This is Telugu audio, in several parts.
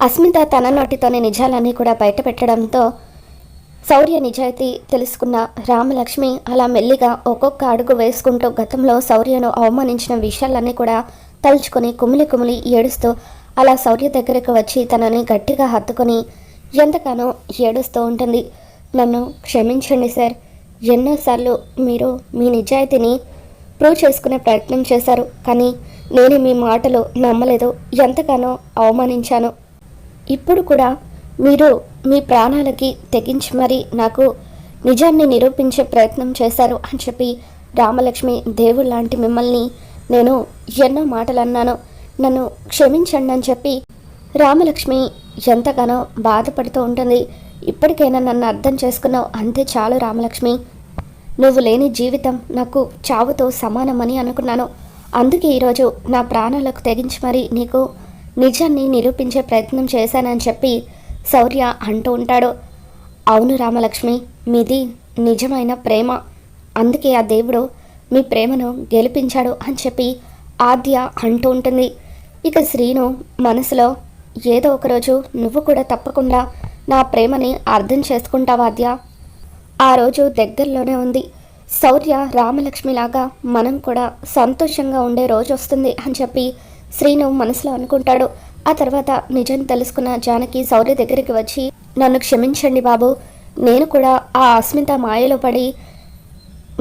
అస్మిత తన నోటితోనే నిజాలన్నీ కూడా బయటపెట్టడంతో శౌర్య నిజాయితీ తెలుసుకున్న రామలక్ష్మి అలా మెల్లిగా ఒక్కొక్క అడుగు వేసుకుంటూ గతంలో శౌర్యను అవమానించిన విషయాలన్నీ కూడా తలుచుకొని కుమిలి కుమిలి ఏడుస్తూ అలా శౌర్య దగ్గరకు వచ్చి తనని గట్టిగా హత్తుకొని ఎంతగానో ఏడుస్తూ ఉంటుంది. నన్ను క్షమించండి సార్. ఎన్నోసార్లు మీరు మీ నిజాయితీని ప్రూవ్ చేసుకునే ప్రయత్నం చేశారు కానీ నేను మీ మాటలు నమ్మలేదు. ఎంతగానో అవమానించాను. ఇప్పుడు కూడా మీరు మీ ప్రాణాలకి తెగించి మరి నాకు నిజాన్ని నిరూపించే ప్రయత్నం చేశారు అని చెప్పి రామలక్ష్మి దేవుడు లాంటి మిమ్మల్ని నేను ఎన్నో మాటలు అన్నాను నన్ను క్షమించండి అని చెప్పి రామలక్ష్మి ఎంతగానో బాధపడుతూ ఉంటుంది. ఇప్పటికైనా నన్ను అర్థం చేసుకున్నావు అంతే చాలు రామలక్ష్మి. నువ్వు లేని జీవితం నాకు చావుతో సమానమని అనుకున్నాను. అందుకే ఈరోజు నా ప్రాణాలకు తెగించి మరి నీకు నిజాన్ని నిరూపించే ప్రయత్నం చేశానని చెప్పి శౌర్య అంటూ ఉంటాడు. అవును రామలక్ష్మి మీది నిజమైన ప్రేమ. అందుకే ఆ దేవుడు మీ ప్రేమను గెలిపించాడు అని చెప్పి ఆద్య అంటూ ఉంటుంది. ఇక శ్రీను మనసులో ఏదో ఒకరోజు నువ్వు కూడా తప్పకుండా నా ప్రేమని అర్థం చేసుకుంటావా ఆద్య? ఆ రోజు దగ్గరలోనే ఉంది. శౌర్య రామలక్ష్మిలాగా మనం కూడా సంతోషంగా ఉండే రోజు వస్తుంది అని చెప్పి శ్రీను మనసులో అనుకుంటాడు. ఆ తర్వాత నిజం తెలుసుకున్న జానకి శౌర్య దగ్గరికి వచ్చి నన్ను క్షమించండి బాబు. నేను కూడా ఆ అస్మిత మాయలో పడి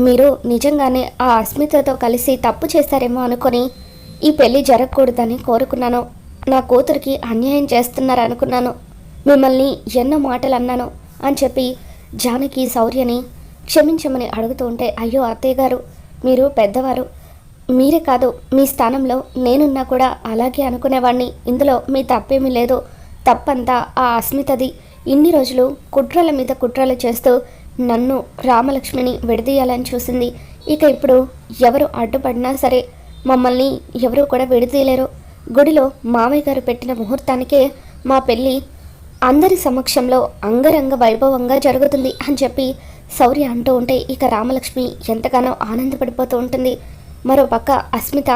మీరు నిజంగానే ఆ అస్మితతో కలిసి తప్పు చేస్తారేమో అనుకొని ఈ పెళ్ళి జరగకూడదని కోరుకున్నాను. నా కూతురికి అన్యాయం చేస్తున్నారనుకున్నాను మిమ్మల్ని ఎన్నో మాటలు అన్నాను అని చెప్పి జానకి శౌర్యని క్షమించమని అడుగుతూ ఉంటే అయ్యో అత్తయ్య గారు మీరు పెద్దవారు. మీరే కాదు మీ స్థానంలో నేనున్నా కూడా అలాగే అనుకునేవాడిని ఇందులో మీ తప్పేమీ లేదు. తప్పంతా ఆ అస్మితది. ఇన్ని రోజులు కుట్రల మీద కుట్రలు చేస్తూ నన్ను రామలక్ష్మిని విడదీయాలని చూసింది. ఇక ఇప్పుడు ఎవరు అడ్డుపడినా సరే మమ్మల్ని ఎవరూ కూడా విడదీయలేరు. గుడిలో మావయ్య గారు పెట్టిన ముహూర్తానికే మా పెళ్ళి అందరి సమక్షంలో అంగరంగ వైభవంగా జరుగుతుంది అని చెప్పి శౌర్య అంటూ ఉంటే ఇక రామలక్ష్మి ఎంతగానో ఆనందపడిపోతూ ఉంటుంది. మరో పక్క అస్మిత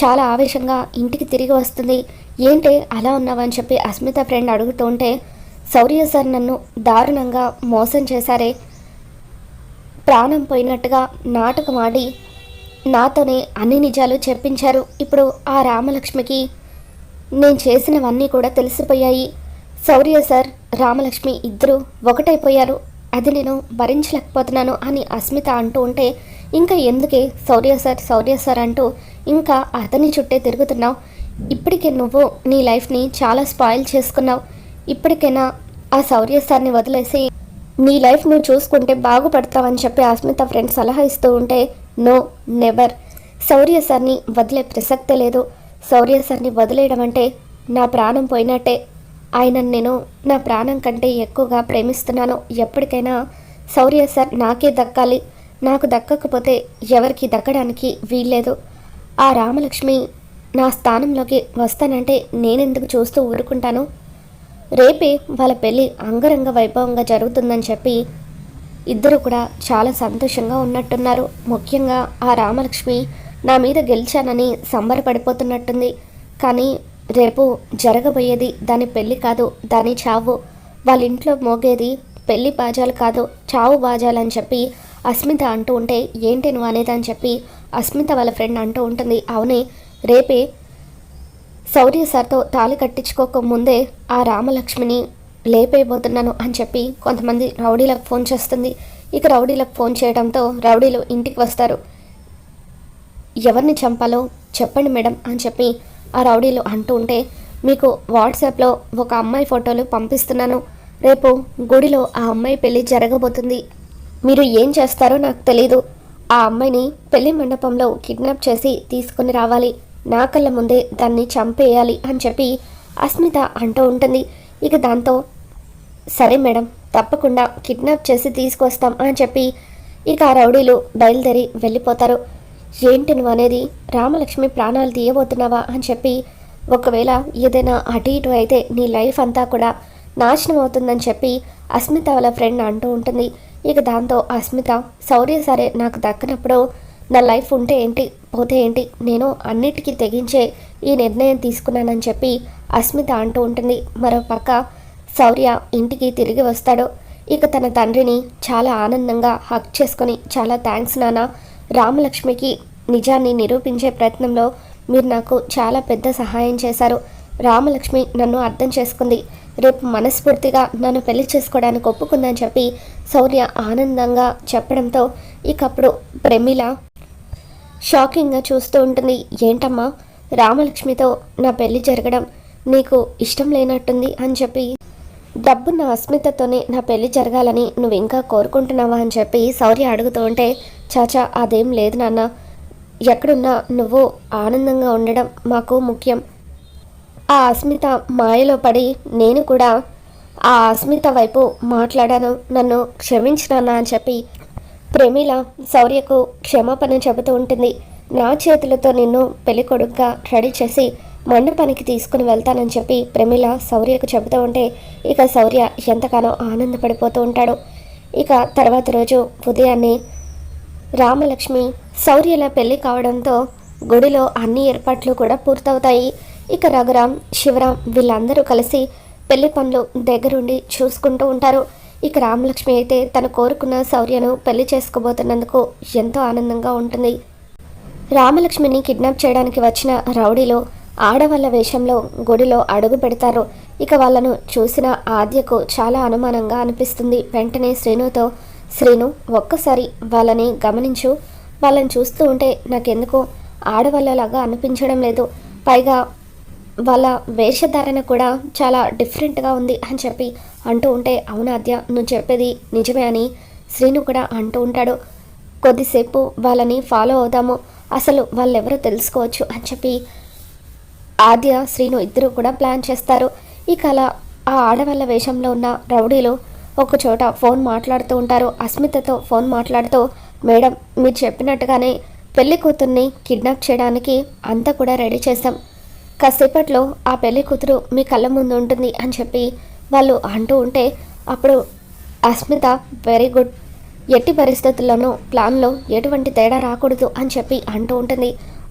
చాలా ఆవేశంగా ఇంటికి తిరిగి వస్తుంది. ఏంటి అలా ఉన్నావని చెప్పి అస్మిత ఫ్రెండ్ అడుగుతూ ఉంటే శౌర్య సార్ నన్ను దారుణంగా మోసం చేశారే. ప్రాణం పోయినట్టుగా నాటకం ఆడి నాతోనే అన్ని నిజాలు చెప్పించారు. ఇప్పుడు ఆ రామలక్ష్మికి నేను చేసినవన్నీ కూడా తెలిసిపోయాయి. శౌర్య సార్ రామలక్ష్మి ఇద్దరు ఒకటైపోయారు. అది నేను భరించలేకపోతున్నాను అని అస్మిత అంటూ ఉంటే ఇంకా ఎందుకే? సౌర్య సార్ సౌర్య సార్ అంటూ ఇంకా అతని చుట్టే తిరుగుతున్నావు. ఇప్పటికే నువ్వు నీ లైఫ్ని చాలా స్పాయిల్ చేసుకున్నావు. ఇప్పటికైనా ఆ సౌర్య సార్ని వదిలేసి నీ లైఫ్ నువ్వు చూసుకుంటే బాగుపడతావని చెప్పి అస్మిత ఫ్రెండ్స్ సలహా ఇస్తూ ఉంటే నో నెవర్. సౌర్య సార్ని వదిలే ప్రసక్తే లేదు. సౌర్య సార్ని వదిలేయడం అంటే నా ప్రాణం పోయినట్టే. ఆయనను నేను నా ప్రాణం కంటే ఎక్కువగా ప్రేమిస్తున్నాను. ఎప్పటికైనా సౌర్య సార్ నాకే దక్కాలి. నాకు దక్కకపోతే ఎవరికి దక్కడానికి వీల్లేదు. ఆ రామలక్ష్మి నా స్థానంలోకి వస్తానంటే నేనెందుకు చూస్తూ ఊరుకుంటాను? రేపే వాళ్ళ పెళ్ళి అంగరంగ వైభవంగా జరుగుతుందని చెప్పి ఇద్దరు కూడా చాలా సంతోషంగా ఉన్నట్టున్నారు. ముఖ్యంగా ఆ రామలక్ష్మి నా మీద గెలిచానని సంబరపడిపోతున్నట్టుంది. కానీ రేపు జరగబోయేది దాని పెళ్ళి కాదు దాని చావు. వాళ్ళ ఇంట్లో మోగేది పెళ్ళి బాజాలు కాదు చావు బాజాలని చెప్పి అస్మిత అంటూ ఉంటే ఏంటి నువ్వు అనేది? అని చెప్పి అస్మిత వాళ్ళ ఫ్రెండ్ అంటూ ఉంటుంది. అవునే రేపే శౌర్య సార్తో తాళి కట్టించుకోక ముందే ఆ రామలక్ష్మిని లేపేయబోతున్నాను అని చెప్పి కొంతమంది రౌడీలకు ఫోన్ చేస్తుంది. ఇక రౌడీలకు ఫోన్ చేయడంతో రౌడీలు ఇంటికి వస్తారు. ఎవరిని చంపాలో చెప్పండి మేడం అని చెప్పి ఆ రౌడీలు అంటూ ఉంటే మీకు వాట్సాప్లో ఒక అమ్మాయి ఫోటోలు పంపిస్తున్నాను. రేపు గుడిలో ఆ అమ్మాయి పెళ్ళి జరగబోతుంది. మీరు ఏం చేస్తారో నాకు తెలీదు. ఆ అమ్మాయిని పెళ్ళి మండపంలో కిడ్నాప్ చేసి తీసుకుని రావాలి. నా కళ్ళ ముందే దాన్ని చంపేయాలి అని చెప్పి అస్మిత అంటూ ఉంటుంది. ఇక దాంతో సరే మేడం తప్పకుండా కిడ్నాప్ చేసి తీసుకొస్తాం అని చెప్పి ఇక ఆ రౌడీలు బయలుదేరి వెళ్ళిపోతారు. ఏంటి నువ్వు అనేది? రామలక్ష్మి ప్రాణాలు తీయబోతున్నావా? అని చెప్పి ఒకవేళ ఏదైనా అటు ఇటు అయితే నీ లైఫ్ అంతా కూడా నాశనం అవుతుందని చెప్పి అస్మిత వాళ్ళ ఫ్రెండ్ అంటూ ఉంటుంది. ఇక దాంతో అస్మిత సౌర్య సరే నాకు దక్కనప్పుడు నా లైఫ్ ఉంటే ఏంటి? పోతే ఏంటి? నేను అన్నిటికీ తెగించే ఈ నిర్ణయం తీసుకున్నానని చెప్పి అస్మిత అంటూ ఉంటుంది. మరో పక్క శౌర్య ఇంటికి తిరిగి వస్తాడు. ఇక తన తండ్రిని చాలా ఆనందంగా హక్ చేసుకొని చాలా థ్యాంక్స్ నాన్న. రామలక్ష్మికి నిజాన్ని నిరూపించే ప్రయత్నంలో మీరు నాకు చాలా పెద్ద సహాయం చేశారు. రామలక్ష్మి నన్ను అర్థం చేసుకుంది. రేపు మనస్ఫూర్తిగా నన్ను పెళ్ళి చేసుకోవడానికి ఒప్పుకుందని చెప్పి శౌర్య ఆనందంగా చెప్పడంతో ఇకప్పుడు ప్రమిళ షాకింగ్గా చూస్తూ ఉంటుంది. ఏంటమ్మా? రామలక్ష్మితో నా పెళ్ళి జరగడం నీకు ఇష్టం లేనట్టుంది అని చెప్పి డబ్బున్న అస్మితతోనే నా పెళ్ళి జరగాలని నువ్వు ఇంకా కోరుకుంటున్నావా అని చెప్పి శౌర్య అడుగుతూ ఉంటే చాచా అదేం లేదు నాన్న. ఎక్కడున్నా నువ్వు ఆనందంగా ఉండడం మాకు ముఖ్యం. ఆ అస్మిత మాయలో పడి నేను కూడా ఆ అస్మిత వైపు మాట్లాడాను. నన్ను క్షమించినానా అని చెప్పి ప్రమీల శౌర్యకు క్షమాపణ చెబుతూ ఉంటుంది. నా చేతులతో నిన్ను పెళ్ళి కొడుకుగా రెడీ చేసి మండపానికి తీసుకుని వెళ్తానని చెప్పి ప్రమీల శౌర్యకు చెబుతూ ఉంటే ఇక శౌర్య ఎంతగానో ఆనందపడిపోతూ ఉంటాడు. ఇక తర్వాత రోజు ఉదయాన్నే రామలక్ష్మి శౌర్యల పెళ్ళి కావడంతో గుడిలో అన్ని ఏర్పాట్లు కూడా పూర్తవుతాయి. ఇక రఘురామ్ శివరాం వీళ్ళందరూ కలిసి పెళ్ళి పనులు దగ్గరుండి చూసుకుంటూ ఉంటారు. ఇక రామలక్ష్మి అయితే తను కోరుకున్న శౌర్యను పెళ్ళి చేసుకోబోతున్నందుకు ఎంతో ఆనందంగా ఉంటుంది. రామలక్ష్మిని కిడ్నాప్ చేయడానికి వచ్చిన రౌడీలో ఆడవాళ్ళ వేషంలో గుడిలో అడుగు పెడతారు. ఇక వాళ్ళను చూసిన ఆద్యకు చాలా అనుమానంగా అనిపిస్తుంది. వెంటనే శ్రీనుతో శ్రీను ఒక్కసారి వాళ్ళని గమనించు. వాళ్ళని చూస్తూ ఉంటే నాకెందుకో ఆడవాళ్ళలాగా అనిపించడం లేదు. పైగా వాళ్ళ వేషధారణ కూడా చాలా డిఫరెంట్గా ఉంది అని చెప్పి అంటూ ఉంటే అవునాద్య నువ్వు చెప్పేది నిజమే అని శ్రీను కూడా అంటూ ఉంటాడు. కొద్దిసేపు వాళ్ళని ఫాలో అవుదాము. అసలు వాళ్ళెవరో తెలుసుకోవచ్చు అని చెప్పి ఆద్య శ్రీను ఇద్దరు కూడా ప్లాన్ చేస్తారు. ఇక అలా ఆ ఆడవాళ్ళ వేషంలో ఉన్న రౌడీలు ఒక చోట ఫోన్ మాట్లాడుతూ ఉంటారు. అస్మితతో ఫోన్ మాట్లాడుతూ మేడం మీరు చెప్పినట్టుగానే పెళ్ళి కూతుర్ని కిడ్నాప్ చేయడానికి అంతా కూడా రెడీ చేస్తాం కాసేపట్లో ఆ పెళ్ళి కూతురు మీ కళ్ళ ముందు ఉంటుంది అని చెప్పి వాళ్ళు అంటూ ఉంటే అప్పుడు అస్మిత వెరీ గుడ్ ఎట్టి పరిస్థితుల్లోనూ ప్లాన్లో ఎటువంటి తేడా రాకూడదు అని చెప్పి అంటూ ఉంటుంది.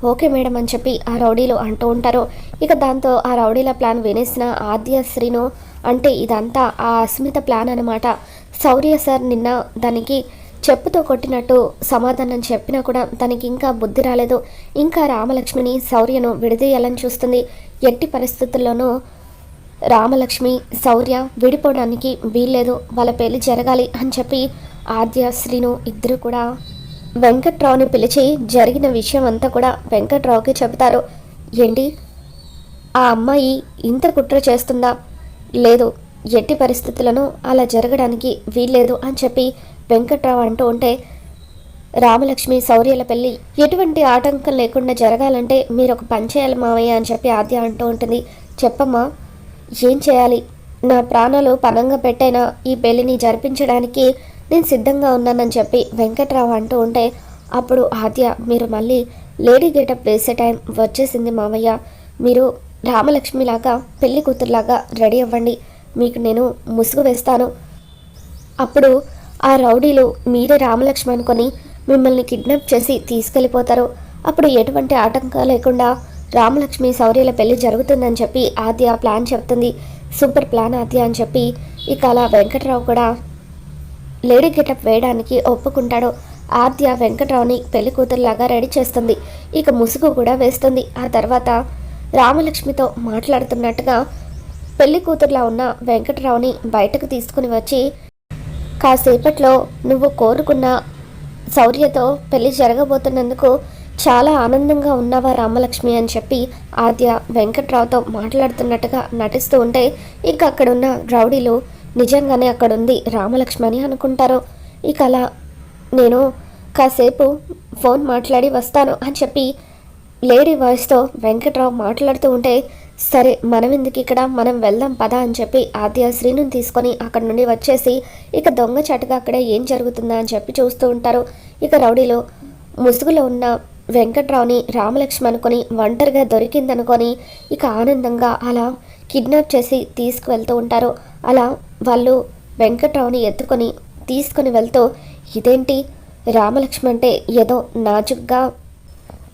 ఓకే మేడం అని చెప్పి ఆ రౌడీలు అంటూ ఉంటారు. ఇక దాంతో ఆ రౌడీల ప్లాన్ వినేసిన ఆద్య శ్రీను అంటే ఇదంతా ఆ అస్మిత ప్లాన్ అనమాట శౌర్య సార్ నిన్న దానికి చెప్పుతో కొట్టినట్టు సమాధానం చెప్పినా కూడా తనకి ఇంకా బుద్ధి రాలేదు. ఇంకా రామలక్ష్మిని శౌర్యను విడదీయాలని చూస్తుంది. ఎట్టి పరిస్థితుల్లోనూ రామలక్ష్మి శౌర్య విడిపోవడానికి వీల్లేదు. వాళ్ళ పెళ్ళి జరగాలి అని చెప్పి ఆద్య శ్రీను ఇద్దరు కూడా వెంకట్రావుని పిలిచి జరిగిన విషయం అంతా కూడా వెంకట్రావుకి చెబుతారు. ఏంటి? ఆ అమ్మాయి ఇంత కుట్ర చేస్తుందా? లేదు ఎట్టి పరిస్థితులను అలా జరగడానికి వీల్లేదు అని చెప్పి వెంకట్రావు అంటూ ఉంటే రామలక్ష్మి శౌర్యల పెళ్ళి ఎటువంటి ఆటంకం లేకుండా జరగాలంటే మీరు ఒక పని చేయాలి మావయ్య అని చెప్పి ఆద్య అంటూ ఉంటుంది. చెప్పమ్మా ఏం చేయాలి? నా ప్రాణాలు పనంగా పెట్టైనా ఈ పెళ్ళిని జరిపించడానికి నేను సిద్ధంగా ఉన్నానని చెప్పి వెంకట్రావు అంటూ ఉంటే అప్పుడు ఆద్య మీరు మళ్ళీ లేడీ గెటప్ వేసే టైం వచ్చేసింది మావయ్య. మీరు రామలక్ష్మిలాగా పెళ్ళి కూతురులాగా రెడీ అవ్వండి. మీకు నేను ముసుగు వేస్తాను. అప్పుడు ఆ రౌడీలు మీరే రామలక్ష్మి అనుకొని మిమ్మల్ని కిడ్నాప్ చేసి తీసుకెళ్ళిపోతారు. అప్పుడు ఎటువంటి ఆటంకం లేకుండా రామలక్ష్మి శౌర్యల పెళ్ళి జరుగుతుందని చెప్పి ఆద్య ప్లాన్ చెప్తుంది. సూపర్ ప్లాన్ ఆద్య అని చెప్పి ఇక అలా వెంకట్రావు కూడా లేడీ గెటప్ వేయడానికి ఒప్పుకుంటాడు. ఆద్య వెంకట్రావుని పెళ్ళి కూతురులాగా రెడీ చేస్తుంది. ఇక ముసుగు కూడా వేస్తుంది. ఆ తర్వాత రామలక్ష్మితో మాట్లాడుతున్నట్టుగా పెళ్ళి కూతురులా ఉన్న వెంకట్రావుని బయటకు తీసుకుని వచ్చి కాసేపట్లో నువ్వు కోరుకున్న శౌర్యతో పెళ్ళి జరగబోతున్నందుకు చాలా ఆనందంగా ఉన్నావా రామలక్ష్మి అని చెప్పి ఆద్య వెంకట్రావుతో మాట్లాడుతున్నట్టుగా నటిస్తూ ఉంటే ఇక అక్కడున్న రౌడీలు నిజంగానే అక్కడుంది రామలక్ష్మి అని అనుకుంటారు. ఇక అలా నేను కాసేపు ఫోన్ మాట్లాడి వస్తాను అని చెప్పి లేడీ వాయిస్తో వెంకట్రావు మాట్లాడుతూ ఉంటే సరే మనం ఎందుకు ఇక్కడ? మనం వెళ్దాం పద అని చెప్పి ఆద్య శ్రీను తీసుకొని అక్కడ నుండి వచ్చేసి ఇక దొంగ చాటుగా అక్కడ ఏం జరుగుతుందా అని చెప్పి చూస్తూ ఉంటారు. ఇక రౌడీలో ముసుగులో ఉన్న వెంకట్రావుని రామలక్ష్మి అనుకొని ఒంటరిగా దొరికిందనుకొని ఇక ఆనందంగా అలా కిడ్నాప్ చేసి తీసుకువెళ్తూ ఉంటారు. అలా వాళ్ళు వెంకట్రావుని ఎత్తుకొని తీసుకొని వెళ్తూ ఇదేంటి? రామలక్ష్మి అంటే ఏదో నాజుగ్గా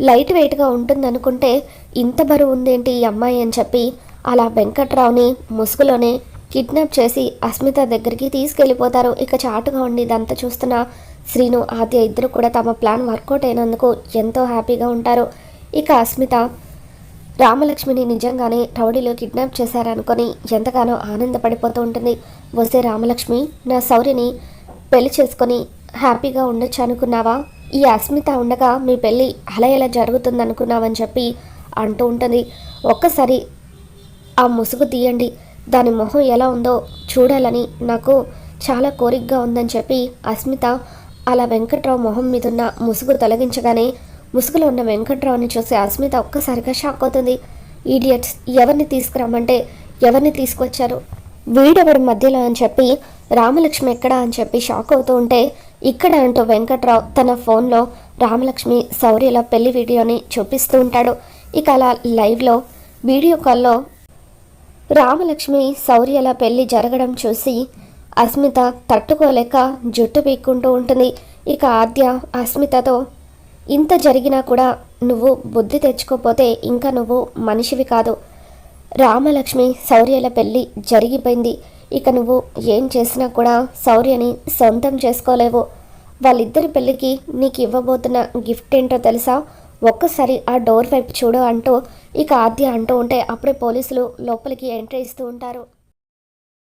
లైట్ వెయిట్గా ఉంటుంది అనుకుంటే ఇంత బరువు ఉందేంటి ఈ అమ్మాయి అని చెప్పి అలా వెంకట్రావుని ముసుగులోనే కిడ్నాప్ చేసి అస్మిత దగ్గరికి తీసుకెళ్ళిపోతారు. ఇక చాటుగా ఉండి ఇదంతా చూస్తున్న శ్రీను ఆద్య ఇద్దరు కూడా తమ ప్లాన్ వర్కౌట్ అయినందుకు ఎంతో హ్యాపీగా ఉంటారు. ఇక అస్మిత రామలక్ష్మిని నిజంగానే రౌడీలో కిడ్నాప్ చేశారనుకొని ఎంతగానో ఆనందపడిపోతూ ఉంటుంది. వస్తే రామలక్ష్మి నా సౌర్యని పెళ్ళి చేసుకొని హ్యాపీగా ఉండొచ్చు అనుకున్నావా? ఈ అస్మిత ఉండగా మీ పెళ్ళి అలా ఎలా జరుగుతుందనుకున్నావని చెప్పి అంటూ ఉంటుంది. ఒక్కసారి ఆ ముసుగు తీయండి. దాని మొహం ఎలా ఉందో చూడాలని నాకు చాలా కోరికగా ఉందని చెప్పి అస్మిత అలా వెంకట్రావు మొహం మీద ఉన్న ముసుగు తొలగించగానే ముసుగులో ఉన్న వెంకట్రావుని చూసి అస్మిత ఒక్కసారిగా షాక్ అవుతుంది. ఈడియట్స్ ఎవరిని తీసుకురమ్మంటే ఎవరిని తీసుకొచ్చారు? వీడెవరి మధ్యలో? అని చెప్పి రామలక్ష్మి ఎక్కడా అని చెప్పి షాక్ అవుతూ ఉంటే ఇక్కడ అంటూ వెంకట్రావు తన ఫోన్లో రామలక్ష్మి శౌర్యల పెళ్ళి వీడియోని చూపిస్తూ ఉంటాడు. ఇక అలా లైవ్లో వీడియో కాల్లో రామలక్ష్మి శౌర్యల పెళ్ళి జరగడం చూసి అస్మిత తట్టుకోలేక జుట్టు పీక్కుంటూ ఉంటుంది. ఇక ఆద్య అస్మితతో ఇంత జరిగినా కూడా నువ్వు బుద్ధి తెచ్చుకోపోతే ఇంకా నువ్వు మనిషివి కాదు. రామలక్ష్మి శౌర్యల పెళ్ళి జరిగిపోయింది. ఇక నువ్వు ఏం చేసినా కూడా శౌర్యని సొంతం చేసుకోలేవు. వాళ్ళిద్దరి పెళ్ళికి నీకు ఇవ్వబోతున్న గిఫ్ట్ ఏంటో తెలుసా? ఒక్కసారి ఆ డోర్ వైపు చూడు అంటూ ఇక ఆద్య అంటూ ఉంటే అప్పుడే పోలీసులు లోపలికి ఎంట్రీ ఇస్తూ ఉంటారు.